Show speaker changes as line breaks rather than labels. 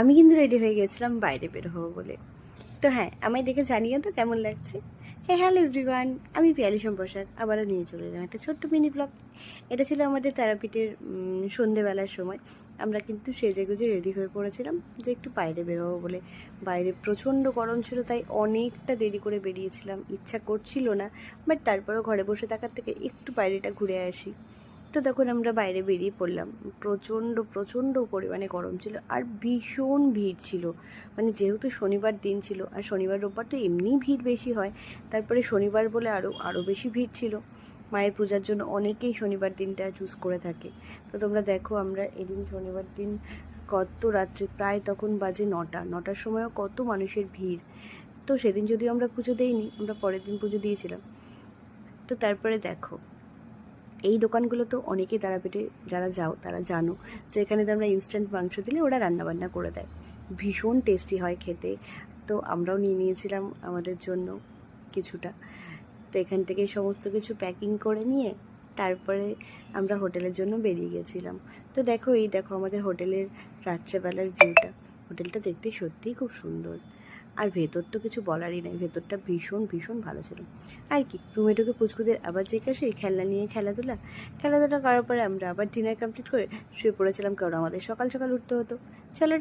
আমি কিন্তু রেডি হয়ে গেছিলাম বাইরে বের হব বলে। তো হ্যাঁ আমায় দেখে জানিয়ে তো কেমন লাগছে। হ্যাঁ হ্যালো এভরিওয়ান আমি পিয়ালি সম্প্রসাদ আবারও নিয়ে চলে এলাম একটা ছোট্ট মিনি ব্লগ এটা ছিল আমাদের তারাপীঠের সন্ধেবেলার সময়। আমরা কিন্তু সেজে গুজে রেডি হয়ে পড়েছিলাম যে একটু বাইরে বেরোবো বলে। বাইরে প্রচণ্ড গরম ছিল, তাই অনেকটা দেরি করে বেরিয়েছিলাম। ইচ্ছা করছিল না বাট তারপরেও ঘরে বসে থাকার থেকে একটু বাইরেটা ঘুরে আসি। তো তখন আমরা বাইরে বেরিয়ে পড়লাম। প্রচণ্ড প্রচণ্ড পরিমাণে গরম ছিল আর ভীষণ ভিড় ছিল। মানে যেহেতু শনিবার দিন ছিল আর শনিবার, রোববার তো এমনিই ভিড় বেশি হয়। তারপরে শনিবার বলে আরও আরও বেশি ভিড় ছিল। মায়ের পূজার জন্য অনেকেই শনিবার দিনটা চুজ করে থাকে। তো তোমরা দেখো আমরা এদিন শনিবার দিন কত রাত্রে, প্রায় তখন বাজে নটা। নটার সময়ও কত মানুষের ভিড়। তো সেদিন যদিও আমরা পুজো দেইনি, আমরা পরের দিন পুজো দিয়েছিলাম। তো তারপরে দেখো এই দোকানগুলো তো অনেকেই তারাপীঠে যারা যাও, তারা জানো যে এখানে তো আমরা ইনস্ট্যান্ট মাংস দিলে ওরা রান্নাবান্না করে দেয়। ভীষণ টেস্টি হয় খেতে। তো আমরাও নিয়ে নিয়েছিলাম আমাদের জন্য কিছুটা। তো এখান থেকে সমস্ত কিছু প্যাকিং করে নিয়ে তারপরে আমরা হোটেলের জন্য বেরিয়ে গেছিলাম। তো দেখো, এই দেখো আমাদের হোটেলের রাত্রেবেলার ভিউটা হোটেলটা দেখতে সত্যিই খুব সুন্দর। আর ভেতর তো কিছু বলারই নাই, ভেতরটা ভীষণ ভীষণ ভালো ছিল। আর কি, রুমে পুচকুদের আবার জিজ্ঞাসা খেলনা নিয়ে খেলাধুলা? খেলাধুলা করার পরে আমরা আবার ডিনার কমপ্লিট করে শুয়ে পড়েছিলাম, কারণ আমাদের সকাল সকাল উঠতে হতো। চলো